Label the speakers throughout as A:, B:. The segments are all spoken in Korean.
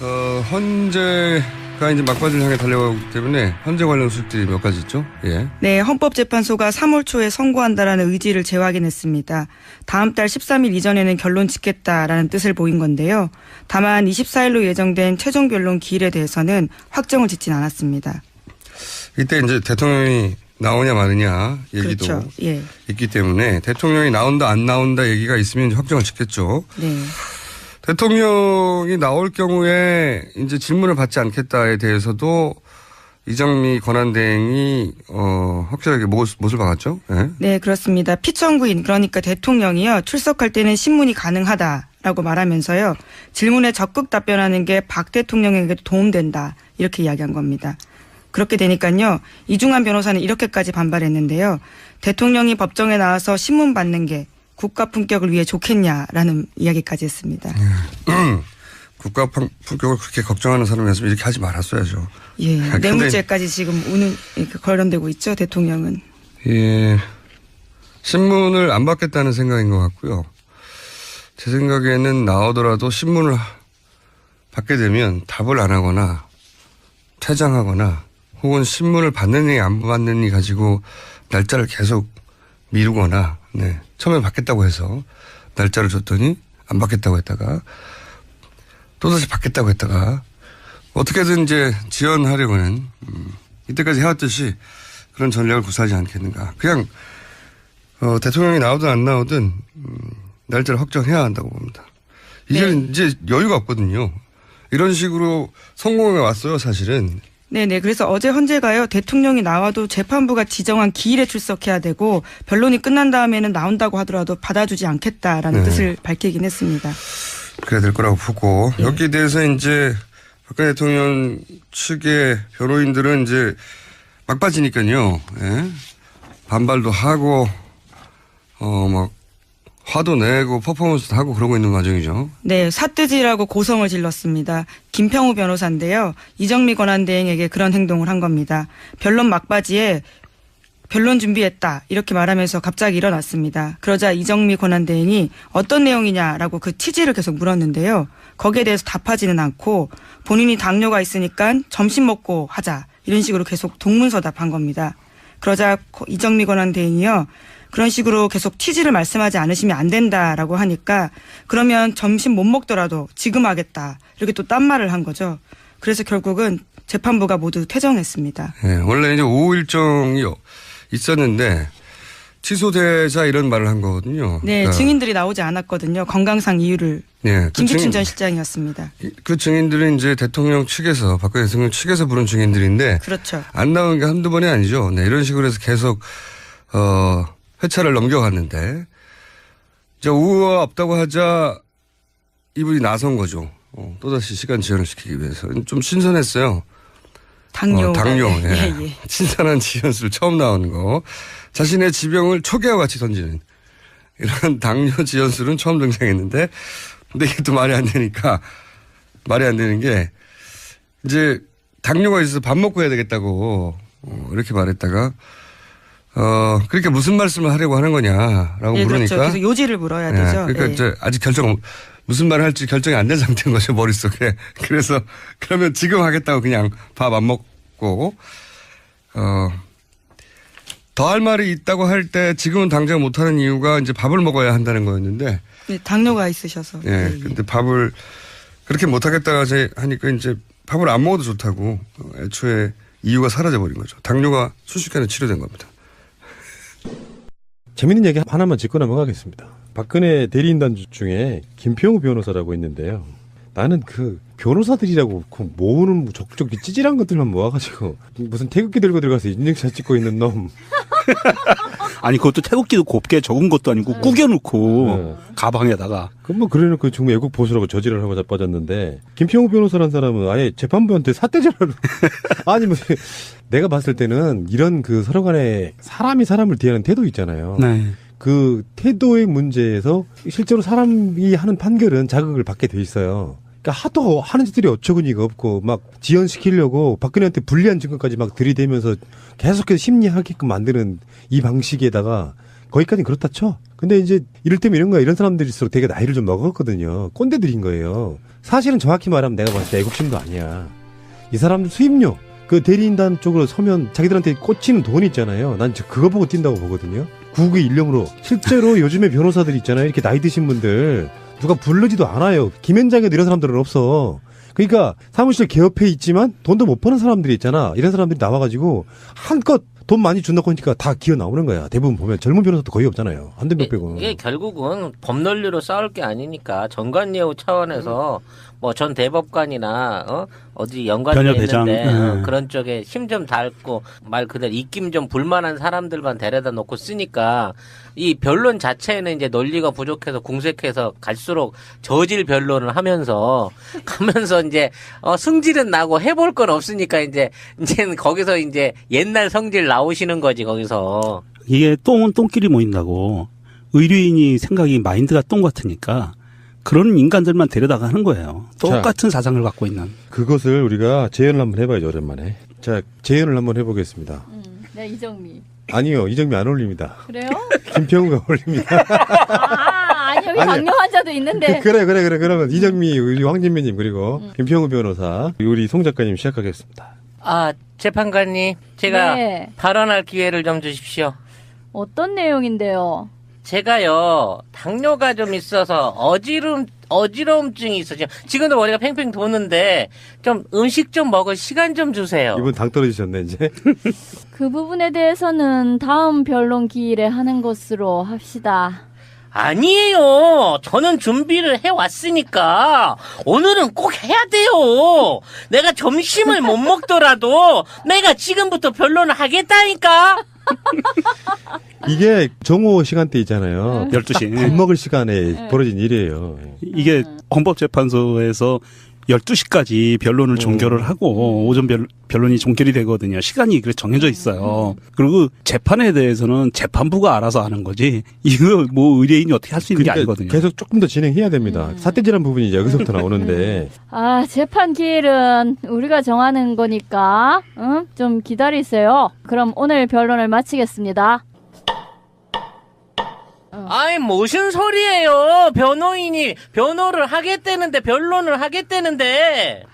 A: 어, 헌재가 이제 막바지를 향해 달려가기 때문에 헌재 관련 수식들이 몇 가지 있죠. 예.
B: 네, 헌법재판소가 3월 초에 선고한다라는 의지를 재확인했습니다. 다음 달 13일 이전에는 결론 짓겠다라는 뜻을 보인 건데요. 다만 24일로 예정된 최종 결론 기일에 대해서는 확정을 짓진 않았습니다.
A: 이때 이제 대통령이 나오냐 마느냐 얘기도
B: 그렇죠. 예.
A: 있기 때문에 대통령이 나온다 안 나온다 얘기가 있으면 확정을 짓겠죠.
B: 네.
A: 대통령이 나올 경우에 이제 질문을 받지 않겠다에 대해서도 이정미 권한대행이 어 확실하게 못, 못을 박았죠. 예.
B: 네, 그렇습니다. 피청구인 그러니까 대통령이요. 출석할 때는 신문이 가능하다라고 말하면서요. 질문에 적극 답변하는 게 박 대통령에게도 도움된다. 이렇게 이야기한 겁니다. 그렇게 되니까요. 이중환 변호사는 이렇게까지 반발했는데요. 대통령이 법정에 나와서 신문 받는 게 국가 품격을 위해 좋겠냐라는 이야기까지 했습니다.
A: 국가 품- 품격을 그렇게 걱정하는 사람이었으면 이렇게 하지 말았어야죠.
B: 예.
A: 아,
B: 뇌물죄까지 지금 우는 거론되고 있죠. 대통령은.
A: 예. 신문을 안 받겠다는 생각인 것 같고요. 제 생각에는 나오더라도 신문을 하- 받게 되면 답을 안 하거나 퇴장하거나 혹은 신문을 받느니 안 받느니 가지고 날짜를 계속 미루거나 네. 처음에 받겠다고 해서 날짜를 줬더니 안 받겠다고 했다가 또다시 받겠다고 했다가 어떻게든 이제 지연하려고는 음, 이때까지 해왔듯이 그런 전략을 구사하지 않겠는가. 그냥 어, 대통령이 나오든 안 나오든 음, 날짜를 확정해야 한다고 봅니다. 이제는 이제 여유가 없거든요. 이런 식으로 성공해 왔어요, 사실은.
B: 네네. 그래서 어제 헌재가요, 대통령이 나와도 재판부가 지정한 기일에 출석해야 되고, 변론이 끝난 다음에는 나온다고 하더라도 받아주지 않겠다라는
A: 네.
B: 뜻을 밝히긴 했습니다.
A: 그래야 될 거라고 보고
B: 예.
A: 여기에 대해서 이제 박근혜 대통령 측의 변호인들은 이제 막바지니까요. 예? 반발도 하고 어 막 화도 내고 퍼포먼스도 하고 그러고 있는 과정이죠.
B: 네, 사뜨지라고 고성을 질렀습니다. 김평우 변호사인데요. 이정미 권한대행에게 그런 행동을 한 겁니다. 변론 막바지에 변론 준비했다 이렇게 말하면서 갑자기 일어났습니다. 그러자 이정미 권한대행이 어떤 내용이냐라고 그 취지를 계속 물었는데요. 거기에 대해서 답하지는 않고 본인이 당뇨가 있으니까 점심 먹고 하자 이런 식으로 계속 동문서답한 겁니다. 그러자 이정미 권한대행이요. 그런 식으로 계속 취지를 말씀하지 않으시면 안 된다라고 하니까 그러면 점심 못 먹더라도 지금 하겠다 이렇게 또 딴 말을 한 거죠. 그래서 결국은 재판부가 모두 퇴정했습니다.
A: 예, 원래 이제 오후 일정이 있었는데 취소되자 이런 말을 한 거거든요.
B: 네,
A: 그러니까,
B: 증인들이 나오지 않았거든요. 건강상 이유를
A: 예, 그
B: 김기춘
A: 증인-
B: 전 실장이었습니다.
A: 그 증인들은 이제 대통령 측에서 박근혜 대통령 측에서 부른 증인들인데
B: 그렇죠.
A: 안 나온 게 한두 번이 아니죠. 네, 이런 식으로 해서 계속, 어, 회차를 넘겨갔는데, 이제 우호가 없다고 하자 이분이 나선 거죠. 어, 또다시 시간 지연을 시키기 위해서. 좀 신선했어요.
B: 당뇨.
A: 어, 당뇨. 예.
B: 예, 예.
A: 신선한 지연술 처음 나오는 거. 자신의 지병을 초계와 같이 던지는 이런 당뇨 지연술은 처음 등장했는데, 근데 이게 또 말이 안 되니까, 말이 안 되는 게, 이제 당뇨가 있어서 밥 먹고 해야 되겠다고, 어, 이렇게 말했다가, 어, 그러니까 무슨 말씀을 하려고 하는 거냐라고
B: 예,
A: 물으니까.
B: 그렇죠. 요지를 물어야
A: 예,
B: 되죠.
A: 그러니까
B: 예.
A: 이제 아직 결정 무슨 말을 할지 결정이 안 된 상태인 거죠 머릿속에. 그래서 그러면 지금 하겠다고 그냥 밥 안 먹고 어. 더 할 말이 있다고 할 때 지금은 당장 못 하는 이유가 이제 밥을 먹어야 한다는 거였는데
B: 네, 당뇨가 있으셔서.
A: 예.
B: 예, 예.
A: 근데 밥을 그렇게 못 하겠다 하니까 이제 밥을 안 먹어도 좋다고 어, 애초에 이유가 사라져 버린 거죠. 당뇨가 순식간에 치료된 겁니다.
C: 재밌는 얘기 하나만 짚고 넘어가겠습니다. 박근혜 대리인단 중에 김평우 변호사라고 있는데요. 나는 그 변호사들이라고 그 모으는 적극적 찌질한 것들만 모아가지고 무슨 태극기 들고 들어가서 인증샷 찍고 있는 놈.
D: 아니 그것도 태극기도 곱게 적은 것도 아니고 구겨놓고 가방에다가
C: 그뭐 그래놓고 정말 애국 보수라고 저지를 하고 자빠졌는데 김평우 변호사라는 사람은 아예 재판부한테 사태질하는 아니 뭐 내가 봤을 때는 이런 그 서로 간에 사람이 사람을 대하는 태도 있잖아요.
D: 네.
C: 그 태도의 문제에서 실제로 사람이 하는 판결은 자극을 받게 돼 있어요. 그러니까 하도 하는 짓들이 어처구니가 없고 막 지연시키려고 박근혜한테 불리한 증거까지 막 들이대면서 계속해서 심리하게끔 만드는 이 방식에다가 거기까지 그렇다 쳐. 근데 이제 이럴 때면 이런 거 이런 사람들일수록 되게 나이를 좀 먹었거든요. 꼰대들인 거예요. 사실은 정확히 말하면 내가 봤을 때 애국심도 아니야. 이 사람들 수입료 그 대리인단 쪽으로 서면 자기들한테 꽂히는 돈 있잖아요. 난 저- 그거 보고 뛴다고 보거든요. 국의 일념으로 실제로 요즘에 변호사들 있잖아요. 이렇게 나이 드신 분들 누가 부르지도 않아요. 김현장에 이런 사람들은 없어. 그러니까 사무실 개업해 있지만 돈도 못 버는 사람들이 있잖아. 이런 사람들이 나와가지고 한껏 돈 많이 준다고 하니까 다 기어 나오는 거야. 대부분 보면 젊은 변호사도 거의 없잖아요. 한대몇 빼고는.
E: 이게 결국은 법 논리로 싸울 게 아니니까 정관예우 차원에서 뭐 전 대법관이나 어? 어디
D: 회장.
E: 있는데 어,
D: 음.
E: 그런 쪽에 힘 좀 닳고 말 그대로 입김 좀 불만한 사람들만 데려다 놓고 쓰니까 이 변론 자체에는 이제 논리가 부족해서 궁색해서 갈수록 저질 변론을 하면서 가면서 이제 어 승질은 나고 해볼 건 없으니까 이제 이제는 거기서 이제 옛날 성질 나오시는 거지 거기서
D: 이게 똥은 똥끼리 모인다고 의뢰인이 생각이 마인드가 똥 같으니까 그런 인간들만 데려다가 하는 거예요. 똑같은 사상을 갖고 있는.
C: 그것을 우리가 재연을 한번 해봐야죠 오랜만에. 자 재연을 한번 해보겠습니다.
F: 음, 네, 이정미.
C: 아니요 이정미 안 어울립니다.
F: 그래요?
C: 김평우가 어울립니다.
F: 아, 아니, 여기
C: 아니야.
F: 당뇨 환자도 있는데.
C: 그 래 그래 그래 그러면 이정미 우리 황진미님 그리고 김평우 변호사 우리 송 작가님 시작하겠습니다.
E: 아 재판관님 제가
F: 네.
E: 발언할 기회를 좀 주십시오.
F: 어떤 내용인데요?
E: 제가요 당뇨가 좀 있어서 어지럼 어지러움증이 있어요. 지금도 머리가 팽팽 도는데 좀 음식 좀 먹을 시간 좀 주세요.
C: 이분 당 떨어지셨네 이제.
F: 그 부분에 대해서는 다음 변론 기일에 하는 것으로 합시다.
E: 아니에요. 저는 준비를 해 왔으니까 오늘은 꼭 해야 돼요. 내가 점심을 못 먹더라도 내가 지금부터 변론을 하겠다니까.
C: 이게 정오 시간대 있잖아요. 밥
D: 12시.
C: 먹을 시간에 벌어진 일이에요.
D: 이게 헌법재판소에서 12시까지 변론을 종결을 하고 오전 변, 변론이 종결이 되거든요. 시간이 그래 정해져 있어요. 그리고 재판에 대해서는 재판부가 알아서 하는 거지. 이거 뭐 의뢰인이 어떻게 할 수 있는 게
C: 그러니까
D: 아니거든요.
C: 계속 조금 더 진행해야 됩니다. 사태질한 부분이 이제 여기서부터 나오는데
F: 아, 재판 기일은 우리가 정하는 거니까, 응? 좀 기다리세요. 그럼 오늘 변론을 마치겠습니다.
E: 아이 무슨 소리예요? 변호인이 변호를 하겠다는데 변론을 하겠다는데.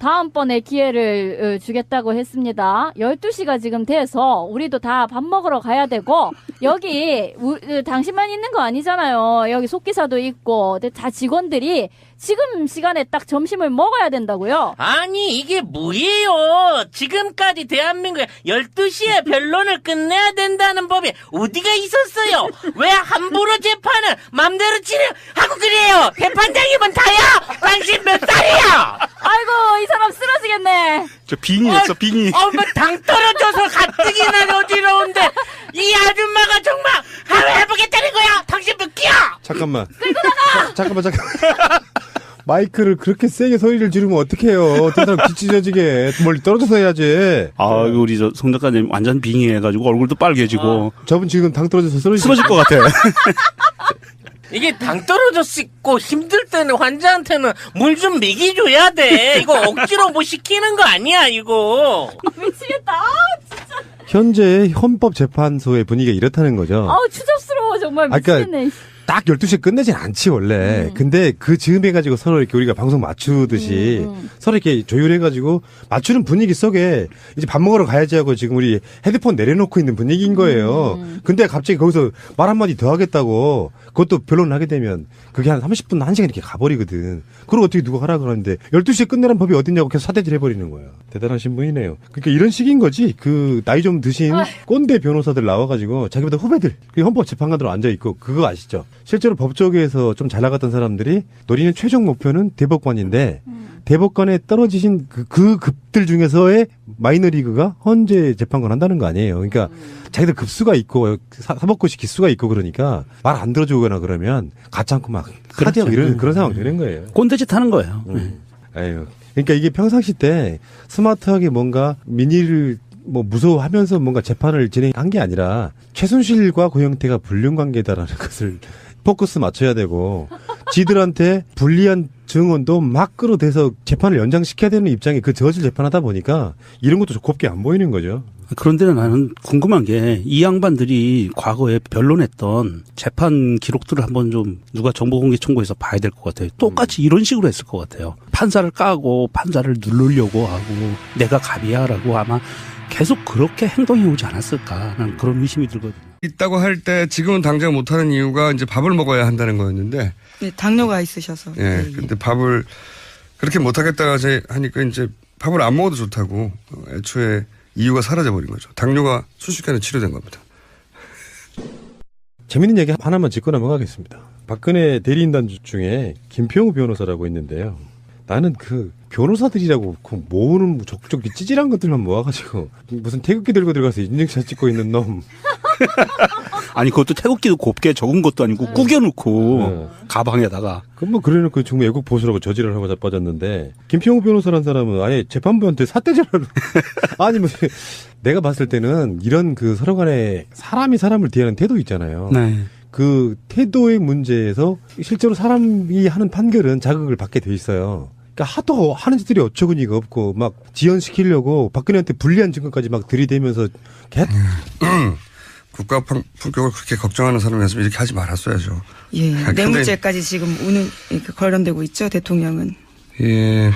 F: 다음번에 기회를 어, 주겠다고 했습니다. 12시가 지금 돼서 우리도 다 밥 먹으러 가야 되고 여기 우- 어, 당신만 있는 거 아니잖아요. 여기 속기사도 있고 다 직원들이 지금 시간에 딱 점심을 먹어야 된다고요.
E: 아니 이게 뭐예요? 지금까지 대한민국에 12시에 변론을 끝내야 된다는 법이 어디가 있었어요? 왜 함부로 재판을 맘대로 진행하고 그래요? 재판장님은 다야! 당신 몇 살이야?
F: 아이고 이 사람 쓰러지겠네.
D: 저 빙의였어, 빙의.
E: 어, 뭐당 떨어져서 가뜩이나 어지러운데 이 아줌마가 정말 하루 해보겠다는 거야? 당신 몇 끼야?
C: 잠깐만. 자, 잠깐만 잠깐. 마이크를 그렇게 세게 소리를 지르면 어떡해요. 어떤 사람 뒤찢어지게 멀리 떨어져서 해야지.
D: 아, 우리 저 송 작가님 완전 빙의해가지고 얼굴도 빨개지고
C: 저분 지금 당 떨어져서 쓰러지.
D: 쓰러질 것 같아.
E: 이게 당 떨어졌고 힘들 때는 환자한테는 물 좀 먹이줘야 돼. 이거 억지로 뭐 시키는 거 아니야, 이거.
F: 미치겠다.
C: 현재 헌법재판소의 분위기가 이렇다는 거죠.
F: 아우 추잡스러워 정말
C: 아, 그러니까
F: 미치겠네.
C: 딱 12시에 끝내진 않지, 원래.
F: 음.
C: 근데 그 즈음 해가지고 서로 이렇게 우리가 방송 맞추듯이
F: 음,
C: 서로 이렇게 조율해가지고 맞추는 분위기 속에 이제 밥 먹으러 가야지 하고 지금 우리 헤드폰 내려놓고 있는 분위기인 거예요.
F: 음.
C: 근데 갑자기 거기서 말 한마디 더 하겠다고 그것도 변론을 하게 되면 그게 한 30분, 1시간 이렇게 가버리거든. 그걸 어떻게 누가 하라 그러는데 12시에 끝내는 법이 어딨냐고 계속 사대질 해버리는 거예요. 대단하신 분이네요. 그러니까 이런 식인 거지. 그 나이 좀 드신 꼰대 변호사들 나와가지고 자기보다 후배들, 그 헌법 재판관으로 앉아있고 그거 아시죠? 실제로 법조계에서 좀 잘 나갔던 사람들이 노리는 최종 목표는 대법관인데 대법관에 떨어지신 그, 그 급들 중에서의 마이너리그가 헌재 재판관 한다는 거 아니에요. 그러니까 자기들 급수가 있고 사, 사법고시 기수가 있고 그러니까 말 안 들어주거나 그러면 가지 않고 막 카드하고 이런 그런 상황 되는 거예요.
D: 꼰대짓 하는 거예요.
C: 음. 에휴. 그러니까 이게 평상시 때 스마트하게 뭔가 민의를 뭐 무서워하면서 뭔가 재판을 진행한 게 아니라 최순실과 고영태가 불륜 관계다라는 것을 포커스 맞춰야 되고 지들한테 불리한 증언도 막 끌어대서 재판을 연장시켜야 되는 입장에 그 저질 재판하다 보니까 이런 것도 곱게 안 보이는 거죠.
D: 그런데 나는 궁금한 게 이 양반들이 과거에 변론했던 재판 기록들을 한번 좀 누가 정보공개 청구해서 봐야 될 것 같아요. 똑같이 이런 식으로 했을 것 같아요. 판사를 까고 판사를 누르려고 하고 내가 갑이야라고 아마 계속 그렇게 행동해 오지 않았을까 난 그런 의심이 들거든요.
A: 있다고 할 때 지금은 당장 못하는 이유가 이제 밥을 먹어야 한다는 거였는데
B: 네, 당뇨가 있으셔서.
A: 예,
B: 네, 예.
A: 근데 밥을 그렇게 못하겠다 제 하니까 이제 밥을 안 먹어도 좋다고 어, 애초에 이유가 사라져 버린 거죠. 당뇨가 순식간에 치료된 겁니다.
C: 재밌는 얘기 하나만 짚고 넘어가겠습니다. 박근혜 대리인단 중에 김평우 변호사라고 있는데요. 나는 그 변호사들이라고 그 모으는 적극적 찌질한 것들만 모아가지고 무슨 태극기 들고 들어가서 인증샷 찍고 있는 놈.
D: 아니 그것도 태극기도 곱게 적은 것도 아니고 구겨놓고 가방에다가
C: 그뭐 그래놓고 정말 애국 보수라고 저지를 하고 자빠졌는데 김평우 변호사라는 사람은 아예 재판부한테 사태질하는 아니 뭐 내가 봤을 때는 이런 그 서로 간에 사람이 사람을 대하는 태도 있잖아요.
D: 네.
C: 그 태도의 문제에서 실제로 사람이 하는 판결은 자극을 받게 돼 있어요. 그러니까 하도 하는 짓들이 어처구니가 없고 막 지연시키려고 박근혜한테 불리한 증거까지 막 들이대면서 개
A: 국가 판- 품격을 그렇게 걱정하는 사람이었으면 이렇게 하지 말았어야죠.
B: 예,
A: 아, 근데-
B: 뇌물죄까지 지금 우는 관련되고 있죠 대통령은.
A: 예,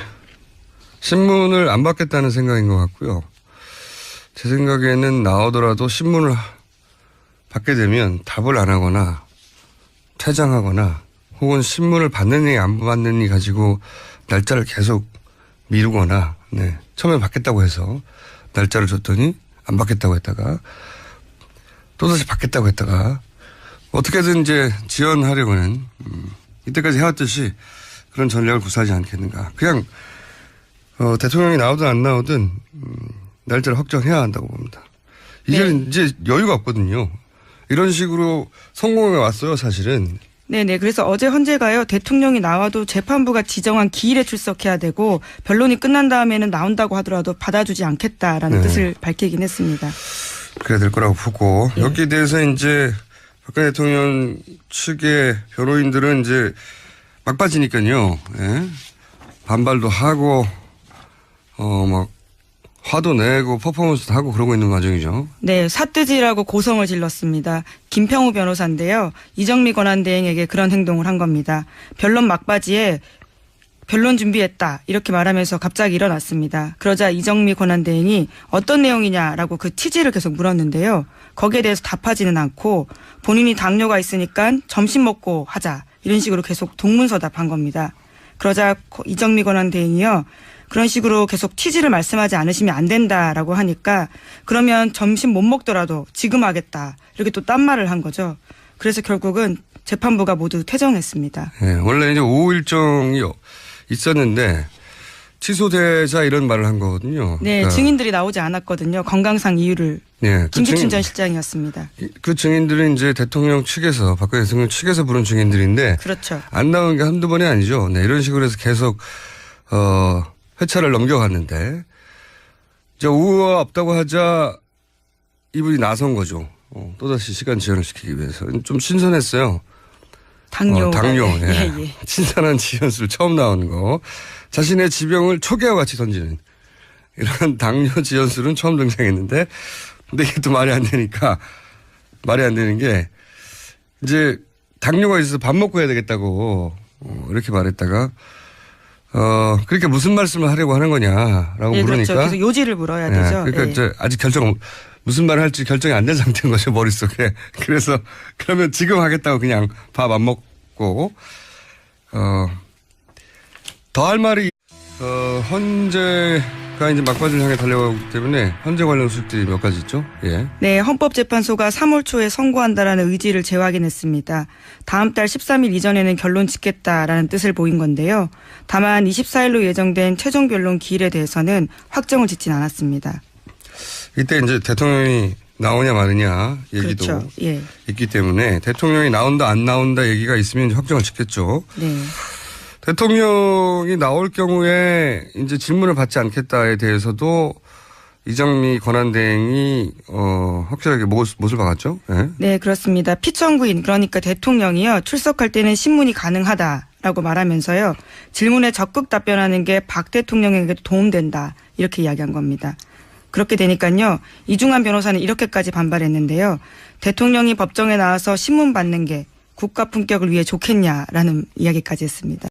A: 신문을 안 받겠다는 생각인 것 같고요. 제 생각에는 나오더라도 신문을 하- 받게 되면 답을 안 하거나 퇴장하거나 혹은 신문을 받느니 안 받느니 가지고 날짜를 계속 미루거나 네. 처음에 받겠다고 해서 날짜를 줬더니 안 받겠다고 했다가 또다시 받겠다고 했다가 어떻게든 이제 지연하려고는 음, 이때까지 해왔듯이 그런 전략을 구사하지 않겠는가. 그냥 어, 대통령이 나오든 안 나오든 음, 날짜를 확정해야 한다고 봅니다. 이제는 이제 여유가 없거든요. 이런 식으로 성공해 왔어요, 사실은.
B: 네네. 그래서 어제 헌재가요, 대통령이 나와도 재판부가 지정한 기일에 출석해야 되고, 변론이 끝난 다음에는 나온다고 하더라도 받아주지 않겠다라는
A: 네.
B: 뜻을 밝히긴 했습니다.
A: 그래야 될 거라고 보고
B: 예.
A: 여기에 대해서 이제 박근혜 대통령 측의 변호인들은 이제 막바지니까요. 예? 반발도 하고 어막 화도 내고 퍼포먼스도 하고 그러고 있는 과정이죠.
B: 네, 사뜨지라고 고성을 질렀습니다. 김평우 변호사인데요. 이정미 권한대행에게 그런 행동을 한 겁니다. 변론 막바지에 변론 준비했다 이렇게 말하면서 갑자기 일어났습니다. 그러자 이정미 권한대행이 어떤 내용이냐라고 그 취지를 계속 물었는데요. 거기에 대해서 답하지는 않고 본인이 당뇨가 있으니까 점심 먹고 하자 이런 식으로 계속 동문서답한 겁니다. 그러자 이정미 권한대행이요. 그런 식으로 계속 취지를 말씀하지 않으시면 안 된다라고 하니까 그러면 점심 못 먹더라도 지금 하겠다 이렇게 또 딴 말을 한 거죠. 그래서 결국은 재판부가 모두 퇴정했습니다.
A: 예, 원래 이제 오후 일정이 있었는데 취소되자 이런 말을 한 거거든요.
B: 네,
A: 그러니까,
B: 증인들이 나오지 않았거든요. 건강상 이유를
A: 예, 그
B: 김기춘
A: 증인-
B: 전 실장이었습니다.
A: 그 증인들은 이제 대통령 측에서 박근혜 대통령 측에서 부른 증인들인데
B: 그렇죠.
A: 안 나온 게 한두 번이 아니죠. 네, 이런 식으로 해서 계속, 어, 회차를 넘겨갔는데, 이제 우호가 없다고 하자 이분이 나선 거죠. 어, 또다시 시간 지연을 시키기 위해서. 좀 신선했어요.
B: 당뇨.
A: 어, 당뇨. 예.
B: 예, 예.
A: 신선한 지연술 처음 나오는 거. 자신의 지병을 초계와 같이 던지는 이런 당뇨 지연술은 처음 등장했는데, 근데 이게 또 말이 안 되니까, 말이 안 되는 게, 이제 당뇨가 있어서 밥 먹고 해야 되겠다고, 어, 이렇게 말했다가, 어, 그러니까 무슨 말씀을 하려고 하는 거냐라고
B: 예,
A: 물으니까.
B: 그렇죠. 그래서 요지를 물어야
A: 예,
B: 되죠.
A: 그러니까
B: 예.
A: 이제 아직 결정 무슨 말을 할지 결정이 안 된 상태인 거죠 머릿속에. 그래서 그러면 지금 하겠다고 그냥 밥 안 먹고 어더 할 말이 어 헌재 가 이제 막바지를 향해 달려가기 때문에 헌재 관련 수식들이 몇 가지 있죠. 예.
B: 네, 헌법재판소가 3월 초에 선고한다라는 의지를 재확인했습니다. 다음 달 13일 이전에는 결론 짓겠다라는 뜻을 보인 건데요. 다만 24일로 예정된 최종 변론 기일에 대해서는 확정을 짓진 않았습니다.
A: 이때 이제 대통령이 나오냐 마느냐 얘기도
B: 그렇죠. 예.
A: 있기 때문에 대통령이 나온다 안 나온다 얘기가 있으면 확정을 짓겠죠.
B: 네.
A: 대통령이 나올 경우에 이제 질문을 받지 않겠다에 대해서도 이정미 권한대행이 어 확실하게 못, 못을 박았죠. 예.
B: 네, 그렇습니다. 피청구인 그러니까 대통령이요. 출석할 때는 신문이 가능하다 라고 말하면서요. 질문에 적극 답변하는 게 박 대통령에게도 도움된다. 이렇게 이야기한 겁니다. 그렇게 되니까요. 이중환 변호사는 이렇게까지 반발했는데요. 대통령이 법정에 나와서 신문 받는 게 국가 품격을 위해 좋겠냐라는 이야기까지 했습니다.